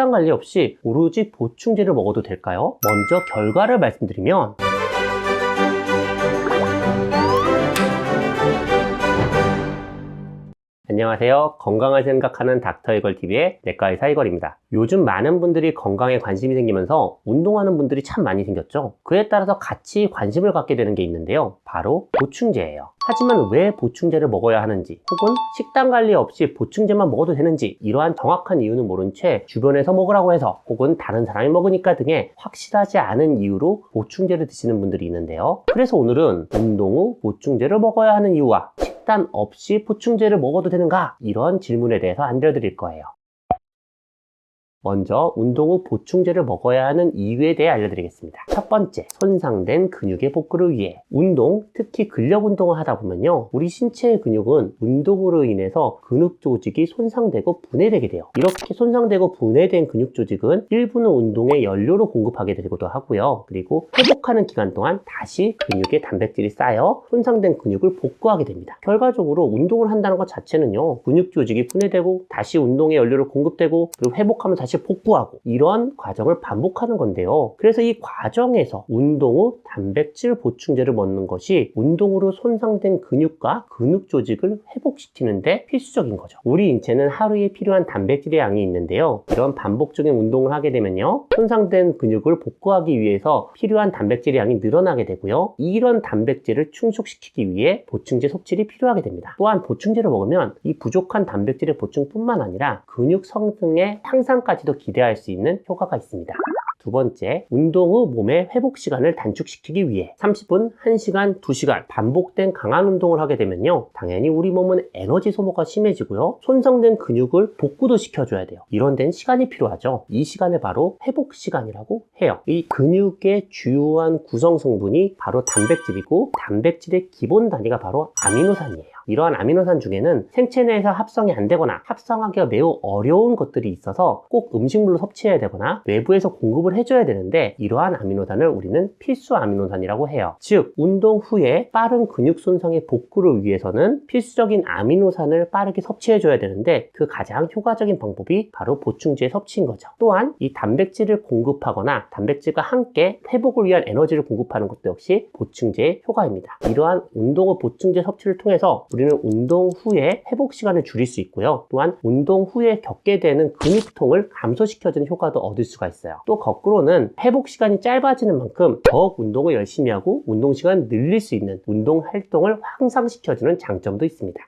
식단 관리 없이 오로지 보충제를 먹어도 될까요? 먼저 결과를 말씀드리면 안녕하세요. 건강을 생각하는 닥터 이걸 TV의 내과의 사이걸입니다. 요즘 많은 분들이 건강에 관심이 생기면서 운동하는 분들이 참 많이 생겼죠. 그에 따라서 같이 관심을 갖게 되는 게 있는데요. 바로 보충제예요. 하지만 왜 보충제를 먹어야 하는지 혹은 식단 관리 없이 보충제만 먹어도 되는지 이러한 정확한 이유는 모른 채 주변에서 먹으라고 해서 혹은 다른 사람이 먹으니까 등의 확실하지 않은 이유로 보충제를 드시는 분들이 있는데요. 그래서 오늘은 운동 후 보충제를 먹어야 하는 이유와 식단 없이 보충제를 먹어도 되는가? 이런 질문에 대해서 알려드릴 거예요. 먼저 운동 후 보충제를 먹어야 하는 이유에 대해 알려드리겠습니다. 첫 번째, 손상된 근육의 복구를 위해 운동, 특히 근력 운동을 하다 보면요. 우리 신체의 근육은 운동으로 인해서 근육 조직이 손상되고 분해되게 돼요. 이렇게 손상되고 분해된 근육 조직은 일부는 운동의 연료로 공급하게 되기도 하고요. 그리고 회복하는 기간 동안 다시 근육에 단백질이 쌓여 손상된 근육을 복구하게 됩니다. 결과적으로 운동을 한다는 것 자체는요. 근육 조직이 분해되고 다시 운동의 연료를 공급되고 그리고 회복하면 다시 복구하고 이런 과정을 반복하는 건데요. 그래서 이 과정에서 운동 후 단백질 보충제를 먹는 것이 운동으로 손상된 근육과 근육 조직을 회복시키는데 필수적인 거죠. 우리 인체는 하루에 필요한 단백질의 양이 있는데요. 이런 반복적인 운동을 하게 되면요. 손상된 근육을 복구하기 위해서 필요한 단백질의 양이 늘어나게 되고요. 이런 단백질을 충족시키기 위해 보충제 섭취를 필요하게 됩니다. 또한 보충제를 먹으면 이 부족한 단백질의 보충뿐만 아니라 근육 성능의 향상까지 도 기대할 수 있는 효과가 있습니다. 두 번째, 운동 후 몸의 회복 시간을 단축시키기 위해 30분, 1시간, 2시간 반복된 강한 운동을 하게 되면요. 당연히 우리 몸은 에너지 소모가 심해지고요. 손상된 근육을 복구도 시켜줘야 돼요. 이런 데는 시간이 필요하죠. 이 시간을 바로 회복 시간이라고 해요. 이 근육의 주요한 구성 성분이 바로 단백질이고 단백질의 기본 단위가 바로 아미노산이에요. 이러한 아미노산 중에는 생체 내에서 합성이 안 되거나 합성하기가 매우 어려운 것들이 있어서 꼭 음식물로 섭취해야 되거나 외부에서 공급을 해줘야 되는데 이러한 아미노산을 우리는 필수 아미노산이라고 해요. 즉 운동 후에 빠른 근육 손상의 복구를 위해서는 필수적인 아미노산을 빠르게 섭취해줘야 되는데 그 가장 효과적인 방법이 바로 보충제의 섭취인 거죠. 또한 이 단백질을 공급하거나 단백질과 함께 회복을 위한 에너지를 공급하는 것도 역시 보충제의 효과입니다. 이러한 운동 후 보충제 섭취를 통해서 우리는 운동 후에 회복 시간을 줄일 수 있고요. 또한 운동 후에 겪게 되는 근육통을 감소시켜주는 효과도 얻을 수가 있어요. 또 거꾸로는 회복 시간이 짧아지는 만큼 더욱 운동을 열심히 하고 운동 시간을 늘릴 수 있는 운동 활동을 향상시켜주는 장점도 있습니다.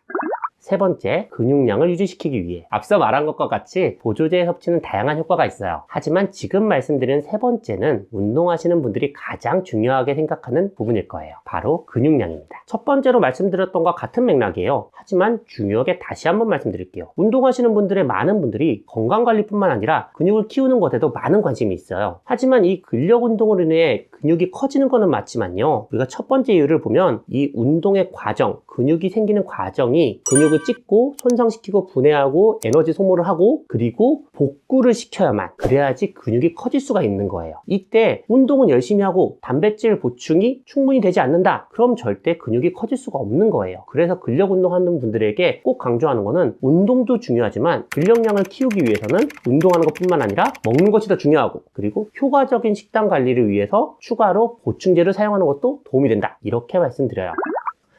세 번째, 근육량을 유지시키기 위해 앞서 말한 것과 같이 보조제의 섭취는 다양한 효과가 있어요. 하지만 지금 말씀드린 세 번째는 운동하시는 분들이 가장 중요하게 생각하는 부분일 거예요. 바로 근육량입니다. 첫 번째로 말씀드렸던 것과 같은 맥락이에요. 하지만 중요하게 다시 한번 말씀드릴게요. 운동하시는 분들의 많은 분들이 건강관리뿐만 아니라 근육을 키우는 것에도 많은 관심이 있어요. 하지만 이 근력 운동으로 인해 근육이 커지는 것은 맞지만요. 우리가 첫 번째 이유를 보면 이 운동의 과정, 근육이 생기는 과정이 근육을 찢고 손상시키고 분해하고 에너지 소모를 하고 그리고 복구를 시켜야만 그래야지 근육이 커질 수가 있는 거예요. 이때 운동은 열심히 하고 단백질 보충이 충분히 되지 않는다. 그럼 절대 근육이 커질 수가 없는 거예요. 그래서 근력 운동하는 분들에게 꼭 강조하는 거는 운동도 중요하지만 근력량을 키우기 위해서는 운동하는 것뿐만 아니라 먹는 것이 더 중요하고 그리고 효과적인 식단 관리를 위해서 추가로 보충제를 사용하는 것도 도움이 된다. 이렇게 말씀드려요.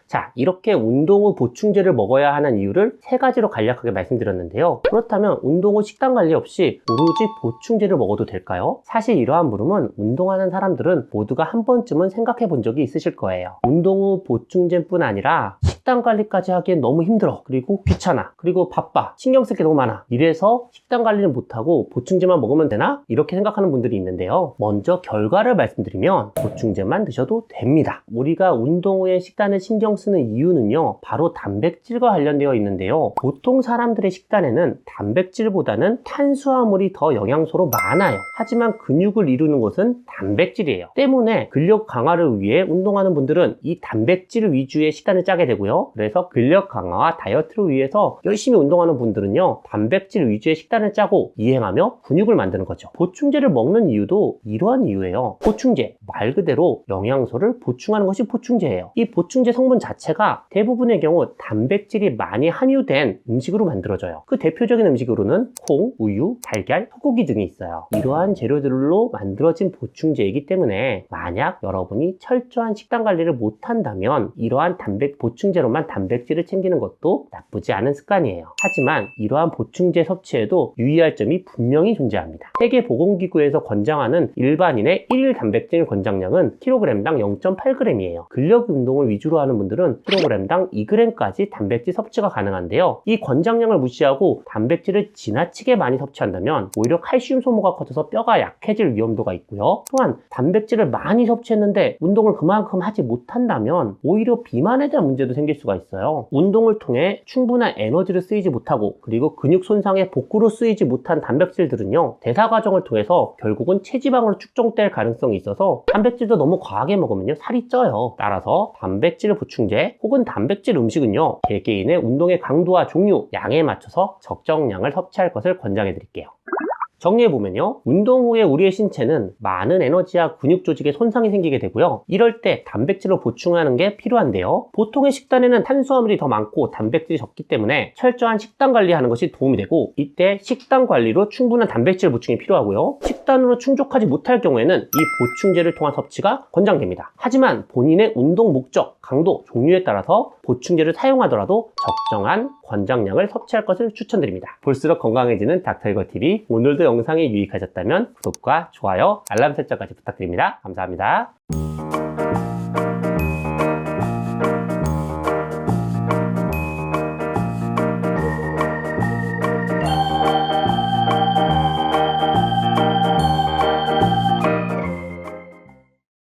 자, 이렇게 운동 후 보충제를 먹어야 하는 이유를 세 가지로 간략하게 말씀드렸는데요. 그렇다면 운동 후 식단 관리 없이 오로지 보충제를 먹어도 될까요? 사실 이러한 물음은 운동하는 사람들은 모두가 한 번쯤은 생각해 본 적이 있으실 거예요. 운동 후 보충제뿐 아니라 식단 관리까지 하기엔 너무 힘들어. 그리고 귀찮아. 그리고 바빠. 신경 쓸 게 너무 많아. 이래서 식단 관리를 못하고 보충제만 먹으면 되나? 이렇게 생각하는 분들이 있는데요. 먼저 결과를 말씀드리면 보충제만 드셔도 됩니다. 우리가 운동 후에 식단을 신경 쓰는 이유는요, 바로 단백질과 관련되어 있는데요. 보통 사람들의 식단에는 단백질보다는 탄수화물이 더 영양소로 많아요. 하지만 근육을 이루는 것은 단백질이에요. 때문에 근력 강화를 위해 운동하는 분들은 이 단백질 위주의 식단을 짜게 되고요. 있어요. 그래서 근력 강화와 다이어트를 위해서 열심히 운동하는 분들은요, 단백질 위주의 식단을 짜고 이행하며 근육을 만드는 거죠. 보충제를 먹는 이유도 이러한 이유예요. 보충제, 말 그대로 영양소를 보충하는 것이 보충제예요. 이 보충제 성분 자체가 대부분의 경우 단백질이 많이 함유된 음식으로 만들어져요. 그 대표적인 음식으로는 콩, 우유, 달걀, 소고기 등이 있어요. 이러한 재료들로 만들어진 보충제이기 때문에 만약 여러분이 철저한 식단 관리를 못한다면 이러한 단백 보충제 로만 단백질을 챙기는 것도 나쁘지 않은 습관이에요. 하지만 이러한 보충제 섭취에도 유의할 점이 분명히 존재합니다. 세계보건기구에서 권장하는 일반인의 1일 단백질 권장량은 kg당 0.8g이에요. 근력 운동을 위주로 하는 분들은 kg당 2g까지 단백질 섭취가 가능한데요. 이 권장량을 무시하고 단백질을 지나치게 많이 섭취한다면 오히려 칼슘 소모가 커져서 뼈가 약해질 위험도가 있고요. 또한 단백질을 많이 섭취했는데 운동을 그만큼 하지 못한다면 오히려 비만에 대한 문제도 생길 수가 있어요. 운동을 통해 충분한 에너지를 쓰이지 못하고 그리고 근육 손상의 복구로 쓰이지 못한 단백질들은요 대사 과정을 통해서 결국은 체지방으로 축적될 가능성이 있어서 단백질도 너무 과하게 먹으면요 살이 쪄요. 따라서 단백질 보충제 혹은 단백질 음식은요 개개인의 운동의 강도와 종류, 양에 맞춰서 적정량을 섭취할 것을 권장해 드릴게요. 정리해보면요. 운동 후에 우리의 신체는 많은 에너지와 근육 조직에 손상이 생기게 되고요. 이럴 때 단백질을 보충하는 게 필요한데요. 보통의 식단에는 탄수화물이 더 많고 단백질이 적기 때문에 철저한 식단 관리하는 것이 도움이 되고 이때 식단 관리로 충분한 단백질 보충이 필요하고요. 식단으로 충족하지 못할 경우에는 이 보충제를 통한 섭취가 권장됩니다. 하지만 본인의 운동 목적, 강도, 종류에 따라서 보충제를 사용하더라도 적정한 권장량을 섭취할 것을 추천드립니다. 볼수록 건강해지는 닥터이거TV 오늘도 영상이 유익하셨다면 구독과 좋아요, 알람 설정까지 부탁드립니다. 감사합니다.